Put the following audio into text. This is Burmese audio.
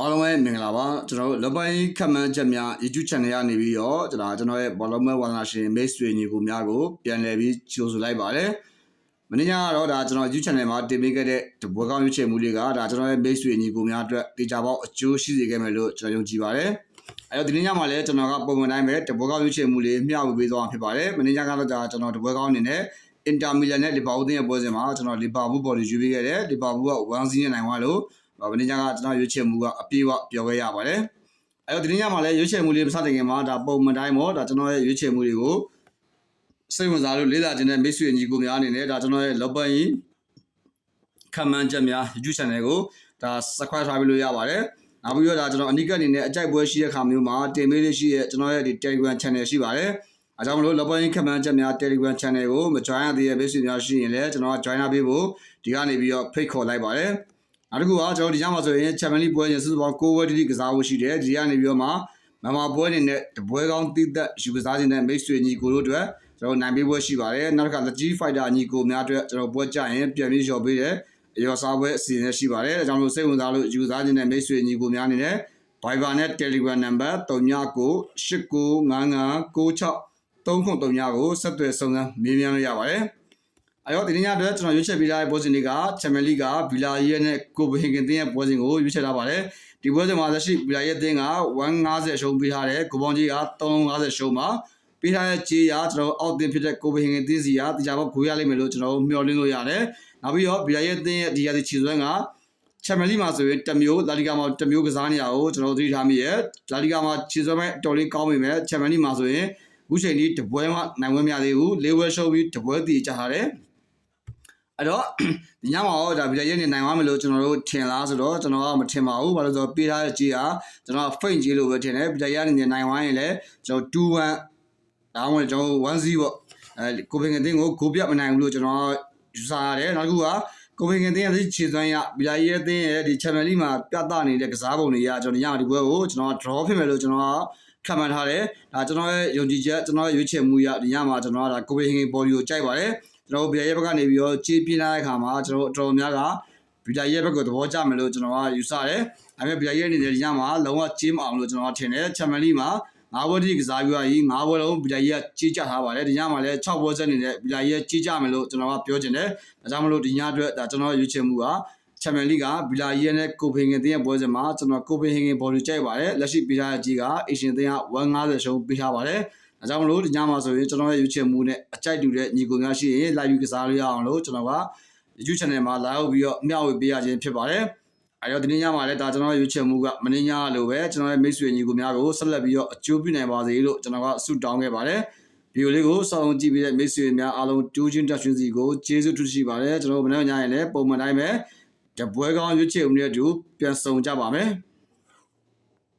အားလုံးပဲမင်္ဂလာပါကျွန်တော်တို့လပိုင်းခက်မှန်းချက်များ YouTube channel ကနေပြီးတော့ကျွန်တော်ကျွန်တော်ရဲ့ဘောလုံးမဲဝါသနာရှင်မိတ်ဆွေညီကိုများကိုပြန်လည်ပြီးကြိုဆိုလိုက်ပါတယ်မနေ့ညကတော့ဒါကျွန်တော် YouTube channel မှာတင်ပေးခဲ့တဲ့တပွဲကောင်းရွေးချယ်မှုတွေကဒါကျွန်တော်ရဲ့မိတ်ဆွေညီကိုများအတွက်တေချာပေါက်အကျိုးရှိစေခဲ့မယ်လို့ကျွန်တော်ယုံကြည်ပါတယ်အဲတော့ဒီနေ့ညမှာလည်းကျွန်တော်ကပုံမှန်တိုင်းပဲတပွဲကောင်းရွေးချယ်မှုလေးမျှဝေပေးသွားမှာဖြစ်ပါတယ်မနေ့ညကတော့ဒါကျွန်တော်တပွဲကောင်းအနေနဲ့အင်တာမီလန်နဲ့လီဗာပူးတင်းရဲ့ပွဲစဉ်မှာကျွန်တော်လီဗာပူးပေါ်ကိုယူပေးခဲ့တယ်လီဗာပူးက1-0နဲ့နိုင်သွားလို့။ ဗနေညာကကျွန်တော်ရွေးချယ်မှုကအပြည့်အဝပြောခဲ့ရပါတယ်။အဲတော့ဒီနေ့ညမှာလည်းရွေးချယ်မှုလေးမစတင်ခင်မှာဒါပုံမှန်တိုင်းပေါ့ဒါကျွန်တော်ရဲ့ရွေးချယ်မှုတွေကိုစိတ်ဝင်စားလို့လေးလာခြင်းနဲ့မိတ်ဆွေညီကိုများအနေနဲ့ဒါကျွန်တော်ရဲ့လောပန်ကြီးခံမှန်းချက်များ YouTube channel ကိုဒါ subscribe ထားပြီးလို့ရပါတယ်။နောက်ပြီးတော့ဒါကျွန်တော်အနိကအနေနဲ့အကြိုက်ပွဲရှိတဲ့ခါမျိုးမှာတင်ပေးလေးရှိရဲ့ကျွန်တော်ရဲ့ဒီ Telegram channel ရှိပါတယ်။အဲကြောင့်မလို့လောပန်ကြီးခံမှန်းချက်များ Telegram channel ကိုမ join ရသေးတဲ့မိတ်ဆွေများရှိရင်လည်းကျွန်တော်က join ပေးဖို့ဒီကနေပြီးတော့ဖိတ်ခေါ်လိုက်ပါတယ်။ နောက်တစ်ခုကကျွန်တော်ဒီညမှာဆိုရင် Champions League ပွဲချင်းစုစုပေါင်း6ပွဲတိတိကစားဖို့ရှိတယ်ဒီကနေပြီးတော့မှမမပွဲနေနဲ့တပွဲကောင်းတိသက်ယူကစားခြင်းနဲ့မိတ်ဆွေညီကိုတို့အတွက်ကျွန်တော်နိုင်ပေးပွဲရှိပါတယ်နောက်တစ်ခါ Legit Fighter ညီကိုများအတွက်ကျွန်တော်ပွဲကြရင်ပြန်ပြီးလျှော်ပေးတယ်ရောစားပွဲအစီအစဉ်ရှိပါတယ်ဒါကြောင့်လို့စိတ်ဝင်စားလို့ယူကစားခြင်းနဲ့မိတ်ဆွေညီကိုများအနေနဲ့ Viber နဲ့ Telegram number 39989596 3939ကိုဆက်သွယ်စုံစမ်းမေးမြန်းလို့ရပါတယ် အဲတော့ဒီနေ့ညအတွက်ကျွန်တော်ရွေးချယ်ပေးထားတဲ့ပွဲစဉ်တွေကချန်ပီယံလိကဗီလာရဲနဲ့ကိုဗဟင်ကင်တင်းရဲ့ပွဲစဉ်ကိုရွေးချယ်ထားပါတယ်ဒီပွဲစဉ်မှာလက်ရှိဗီလာရဲတင်းက150ရှုံးပေးထားတယ်ကိုပေါင်းကြီးက350ရှုံးပါပေးထားတဲ့ကြေးရကျွန်တော်အောက်တင်ဖြစ်တဲ့ကိုဗဟင်ကင်တင်းစီကတရားပေါက်ဂိုးရလိမ့်မယ်လို့ကျွန်တော်မျှော်လင့်လို့ရတယ်နောက်ပြီးတော့ဗီလာရဲတင်းရဲ့ဒီရတဲ့ခြေစွမ်းကချန်ပီယံလိမှာဆိုရင်တစ်မျိုးလာလီဂါမှာတစ်မျိုးကစားနေရအောင်ကျွန်တော်သိထားမိရဲ့လာလီဂါမှာခြေစွမ်းမဲ့တော်လေးကောင်းပြီမဲ့ချန်ပီယံလိမှာဆိုရင်အခုချိန်ဒီတပွဲမှနိုင်ဝဲမရသေးဘူးလေးဝဲရှုံးပြီးတပွဲတည်ကြထားတယ် အဲ့တော့ဒီညမှာတော့ဒါဗီဒီယိုရက်နေနိုင်သွားမယ်လို့ကျွန်တော်တို့ထင်လားဆိုတော့ကျွန်တော်ကမထင်ပါဘူးဘာလို့ဆိုတော့ပေးထားတဲ့ကြီးကကျွန်တော်ဖိတ်ကြီးလို့ပဲထင်တယ်ဗီဒီယိုရက်နေနိုင်သွားရင်လည်းကျွန်တော်2-1ဒါမှမဟုတ်ကျွန်တော်1-0ပေါ့အဲကိုပင်ကတင်ကိုဂိုးပြတ်မနိုင်ဘူးလို့ကျွန်တော်ယူဆရတယ်နောက်တစ်ခုကကိုပင်ကတင်ရဲ့ခြေစွမ်းရဗီဒီယိုရက်တင်ရဲ့ဒီချန်ပီယံလိမှာပြသနေတဲ့ကစားပုံတွေကကျွန်တော်ညဒီပွဲကိုကျွန်တော် draw ဖြစ်မယ်လို့ကျွန်တော်ကခံမှန်းထားတယ်ဒါကျွန်တော်ရဲ့ယုံကြည်ချက်ကျွန်တော်ရဲ့ရွေးချယ်မှုရဒီညမှာကျွန်တော်ကဒါကိုပင်ဟင်ဘော်ဒီကိုကြိုက်ပါတယ် ကျွန်တော်ဗီဒီယိုရဲ့ဘက်ကနေပြီးတော့ကြေးပြင်းလာတဲ့အခါမှာကျွန်တော်အတော်များကဗီဒီယိုရဲ့ဘက်ကိုသဘောကျမယ်လို့ကျွန်တော်ကယူဆတယ်။ဒါပေမဲ့ဗီဒီယိုရဲ့အနေနဲ့ဒီညမှာလုံးဝကြေးမအောင်လို့ကျွန်တော်ထင်တယ်။ချန်ပီယံလိမှာငါးဘွဲတိကစားပြီးတော့ငါးဘွဲလုံးဗီဒီယိုရဲ့ကြေးကြထားပါတယ်။ဒီညမှာလည်း6ဘွဲစက်နေတဲ့ဗီဒီယိုရဲ့ကြေးကြမယ်လို့ကျွန်တော်ကပြောချင်တယ်။ဒါကြောင့်မလို့ဒီညအတွက်ဒါကျွန်တော်ရွေးချယ်မှုကချန်ပီယံလိကဗီလာရီရဲ့ကိုဖေငင်တင်းရဲ့ပွဲစဉ်မှာကျွန်တော်ကိုဖေငင်ဘော်လူကြိုက်ပါတယ်လက်ရှိပေးထားတဲ့ကြီးကအေရှင်တင်းက150ရှုံးပေးထားပါတယ် ဒါကြောင့်မလို့ဒီညမှာဆိုရင်ကျွန်တော်ရဲ့ YouTube မှုနဲ့အကြိုက်တူတဲ့ညီကိုများရှိရင် live view ကစားလို့ရအောင်လို့ကျွန်တော်က YouTube channel မှာ live ပြီးတော့မျှဝေပေးရခြင်းဖြစ်ပါတယ်အဲတော့ဒီနေ့ညမှာလည်းဒါကျွန်တော်ရဲ့ YouTube မှုကမင်းညလိုပဲကျွန်တော်ရဲ့မိတ်ဆွေညီကိုများကိုဆက်လက်ပြီးတော့အကျိုးပြုနိုင်ပါစေလို့ကျွန်တော်ကဆုတောင်းခဲ့ပါတယ်ဗီဒီယိုလေးကိုစောင့်ကြည့်ပြီးတဲ့မိတ်ဆွေများအားလုံးတူးချင်းတက်ရှင်စီကိုကျေးဇူးတူရှိပါတယ်ကျွန်တော်တို့မနေ့ညရင်လည်းပုံမှန်တိုင်းပဲတပွဲကောင်းရွေးချယ်ဦးနဲ့အတူပြန်ဆောင်ကြပါမယ်။